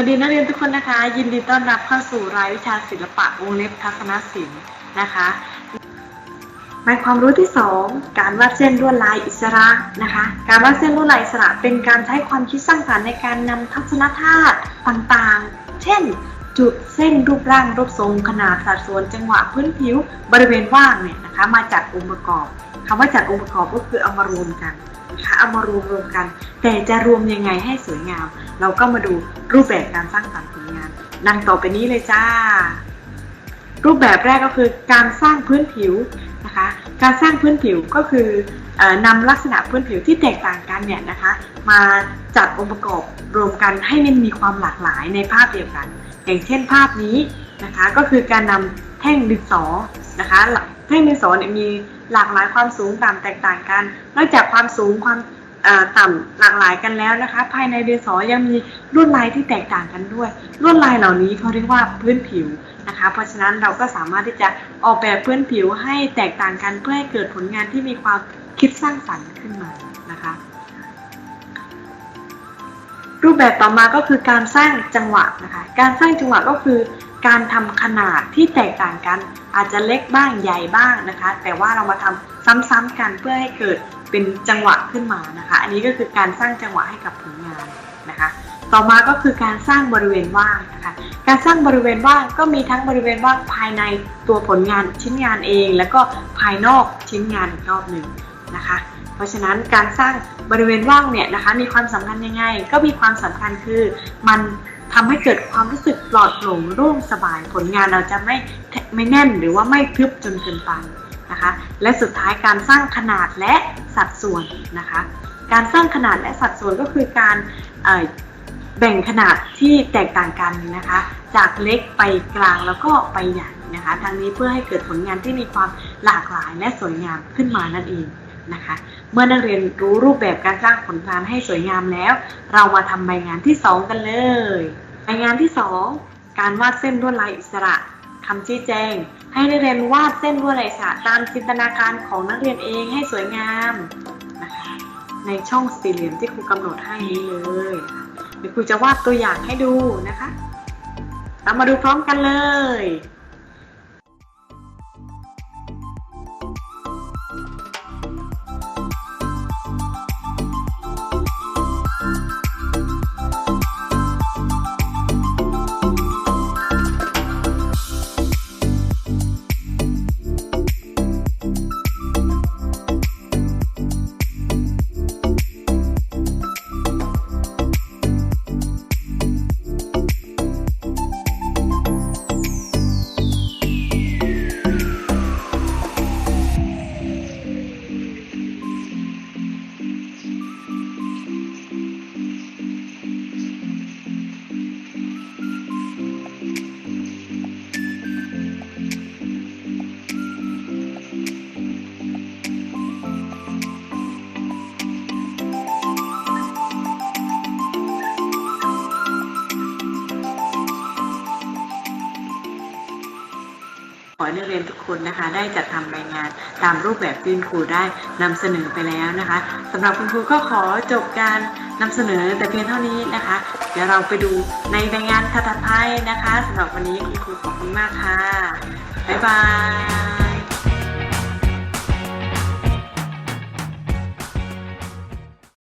วัสดีนักเรียนทุกคนนะคะ ยินดีต้อนรับเข้าสู่รายวิชาศิลปะวงเล็บทัศนศิลป์นะคะหมายความรู้ที่ 2 การวาดเส้นลวดลายอิสระนะคะ การวาดเส้นลวดลายอิสระเป็นการใช้ความคิดสร้างสรรค์ในการนำทัศนธาตุต่างๆ เช่น จุดเส้นรูปร่างรูปทรงขนาดสัดส่วนจังหวะพื้นผิวบริเวณว่างเนี่ยนะคะมาจัดองค์ประกอบคำว่าจัดองค์ประกอบก็คือเอามารวมกัน นะคะเอามารวมรวมกัน แต่จะรวมยังไงให้สวยงาม เราก็มาดูรูปแบบการสร้างสรรค์ผลงานดังต่อไปนี้เลยจ้า รูปแบบแรกก็คือการสร้างพื้นผิวนะคะ การสร้างพื้นผิวก็คือออนำลักษณะพื้นผิวที่แตกต่างกันเนี่ยนะคะ มาจัดองค์ประกอบรวมกันให้มันมีความหลากหลายในภาพเดียวกัน อย่างเช่นภาพนี้นะคะก็คือการนำแท่งดินสอนะคะ แท่งดินสอเนี่ยมีหลากหลายความสูงต่ำแตกต่างกัน นอกจากความสูงความต่ำหลากหลายกันแล้วนะคะ ภายในดินสอยังมีลวดลายที่แตกต่างกันด้วยลวดลายเหล่านี้เขาเรียกว่าพื้นผิวนะคะ เพราะฉะนั้นเราก็สามารถที่จะออกแบบพื้นผิวให้แตกต่างกันเพื่อให้เกิดผลงานที่มีความคิดสร้างสรรค์ขึ้นมานะคะรูปแบบต่อมาก็คือการสร้างจังหวะนะคะ การสร้างจังหวะก็คือ การทำขนาดที่แตกต่างกัน อาจจะเล็กบ้างใหญ่บ้างนะคะ แต่ว่าเรามาทำซ้ำๆกันเพื่อให้เกิดเป็นจังหวะขึ้นมานะคะ อันนี้ก็คือการสร้างจังหวะให้กับผลงานนะคะ ต่อมาก็คือการสร้างบริเวณว่างนะคะ การสร้างบริเวณว่างก็มีทั้งบริเวณว่างภายในตัวผลงานชิ้นงานเอง แล้วก็ภายนอกชิ้นงานอีกรอบหนึ่งนะคะ เพราะฉะนั้นการสร้างบริเวณว่างเนี่ยนะคะมีความสำคัญยังไง ก็มีความสำคัญคือมัน ทำให้เกิดความรู้สึกปลอดโปร่งโล่งสบายผลงานเราจะไม่ไม่แน่นหรือว่าไม่ทึบจนเกินไปนะคะ และสุดท้ายการสร้างขนาดและสัดส่วนนะคะ การสร้างขนาดและสัดส่วนก็คือการแบ่งขนาดที่แตกต่างกันนะคะ จากเล็กไปกลางแล้วก็ไปใหญ่นะคะทางนี้เพื่อให้เกิดผลงานที่มีความหลากหลายและสวยงามขึ้นมานั่นเอง นะคะ เมื่อนักเรียนรู้รูปแบบการสร้างผลงานให้สวยงามแล้ว เรามาทำใบงานที่ 2 กันเลยใบงานที่ 2 การวาดเส้นลวดลายอิสระคำชี้แจง ให้นักเรียนวาดเส้นลวดลายอิสระตามจินตนาการของนักเรียนเองให้สวยงามนะคะในช่องสี่เหลี่ยมที่ครูกำหนดให้นี้เลยเดี๋ยวครูจะวาดตัวอย่างให้ดูนะคะเรามาดูพร้อมกันเลย ขอให้นักเรียนทุกคนนะคะ ได้จัดทำใบงานตามรูปแบบที่คุณครูได้นำเสนอไปแล้วนะคะสำหรับคุณครูก็ขอจบการนำเสนอแต่เพียงเท่านี้นะคะ เดี๋ยวเราไปดูในใบงานถัดไปนะคะสำหรับวันนี้คุณครูขอบคุณมากค่ะบ๊ายบาย